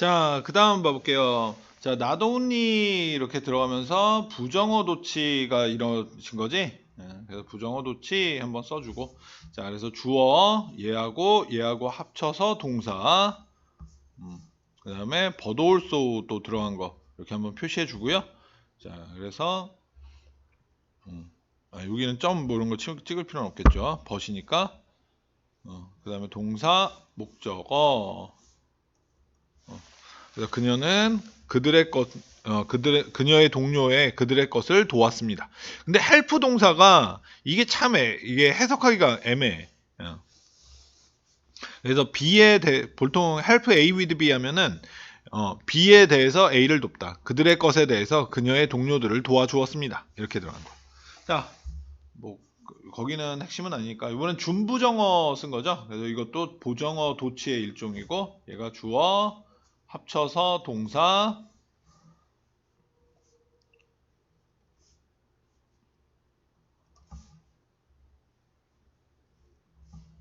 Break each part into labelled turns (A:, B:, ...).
A: 자, 그 다음 봐볼게요. 자, 나도운이 이렇게 들어가면서 부정어 도치가 이루어진 거지? 예, 그래서 부정어 도치 한번 써주고. 자, 그래서 주어, 얘하고, 얘하고 합쳐서 동사. 음, 그 다음에 버도올소 또 들어간 거. 이렇게 한번 표시해 주고요. 자, 그래서, 음, 아, 여기는 점 뭐 이런 거 치- 찍을 필요는 없겠죠. 버시니까. 어, 그 다음에 동사, 목적어. 그래서 그녀는 그들의 것, 어, 그들의 그녀의 동료의 그들의 것을 도왔습니다. 근데 헬프 동사가 이게 참 애, 이게 해석하기가 애매해. 어. 그래서 B에 대 보통 help A with B 하면은 어, B에 대해서 A를 돕다. 그들의 것에 대해서 그녀의 동료들을 도와주었습니다. 이렇게 들어간 거. 자, 뭐 그- 거기는 핵심은 아니니까 이번엔 준부정어 쓴 거죠. 그래서 이것도 보정어 도치의 일종이고 얘가 주어 합쳐서 동사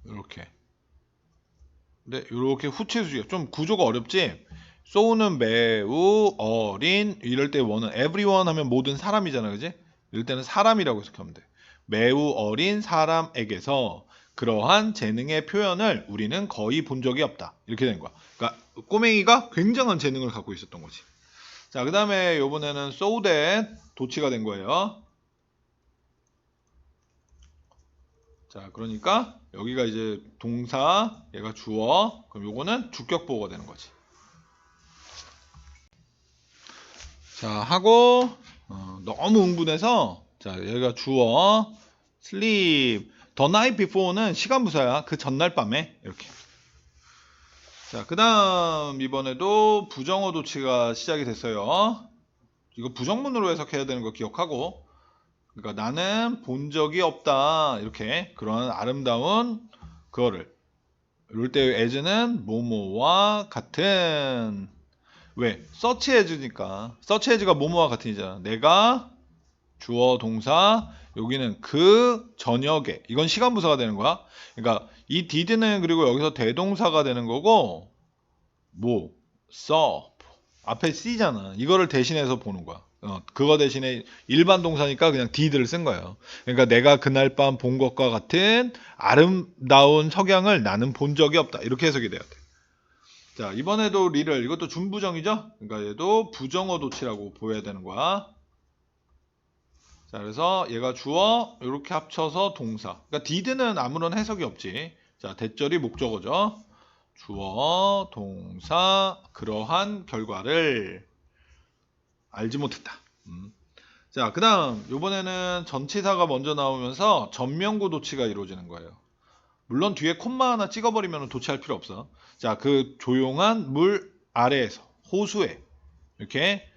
A: 이렇게. 근데 이렇게 후치수직 좀 구조가 어렵지? 소우는 매우 어린 이럴 때 원은 everyone 하면 모든 사람이잖아 그지? 이럴 때는 사람이라고 해석하면 돼. 매우 어린 사람에게서 그러한 재능의 표현을 우리는 거의 본 적이 없다. 이렇게 된 거야. 그러니까 꼬맹이가 굉장한 재능을 갖고 있었던 거지. 자 그 다음에 so that 도치가 된 거예요. 자, 그러니까 여기가 이제 동사, 얘가 주어, 그럼 요거는 주격 보호가 되는 거지. 자, 하고 어, 너무 흥분해서 자, 여기가 주어, sleep, the night before는 시간 부사야. 그 전날 밤에. 이렇게. 자, 그다음 이번에도 부정어 도치가 시작이 됐어요. 이거 부정문으로 해석해야 되는 거 기억하고. 그러니까 나는 본 적이 없다. 이렇게 그런 아름다운 그거를. 때 as는 뭐뭐와 같은. 왜? search as니까. search as가 뭐뭐와 같은이잖아. 내가 주어 동사 여기는 그 저녁에 이건 시간 부사가 되는 거야 그러니까 이 did는 그리고 여기서 대동사가 되는 거고 뭐 saw 앞에 C잖아. 이거를 대신해서 보는 거야. 어, 그거 대신에 일반 동사니까 그냥 did를 쓴 거예요. 그러니까 내가 그날 밤 본 것과 같은 아름다운 석양을 나는 본 적이 없다. 이렇게 해석이 돼야 돼. 자, 이번에도 리를 이것도 준부정이죠? 그러니까 얘도 부정어 도치라고 보여야 되는 거야. 자, 그래서 얘가 주어 이렇게 합쳐서 동사. 그러니까 did는 아무런 해석이 없지. 자, 대절이 목적어죠. 주어, 동사, 그러한 결과를 알지 못했다. 음. 자, 그 다음, 요번에는 전치사가 먼저 나오면서 전명구 도치가 이루어지는 거예요. 물론 뒤에 콤마 하나 찍어버리면 도치할 필요 없어. 자, 그 조용한 물 아래에서, 호수에, 이렇게,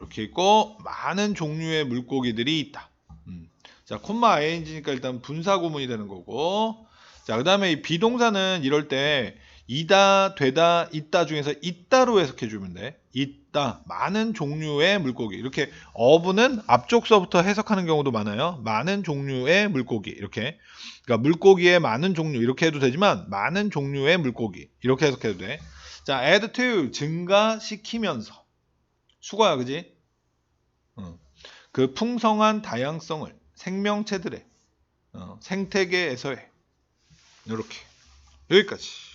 A: 이렇게 있고, 많은 종류의 물고기들이 있다. 음. 자, 콤마 ing니까 일단 분사 구문이 되는 거고, 자, 그 다음에 이 비동사는 이럴 때, 이다, 되다, 있다 중에서 있다로 해석해 주면 돼. 있다. 많은 종류의 물고기. 이렇게 어부는 앞쪽서부터 해석하는 경우도 많아요. 많은 종류의 물고기. 이렇게. 그러니까 물고기의 많은 종류 이렇게 해도 되지만 많은 종류의 물고기. 이렇게 해석해도 돼. 자, add to 증가시키면서. 수거야, 그지? 어. 그 풍성한 다양성을 생명체들의 어, 생태계에서의 이렇게 여기까지.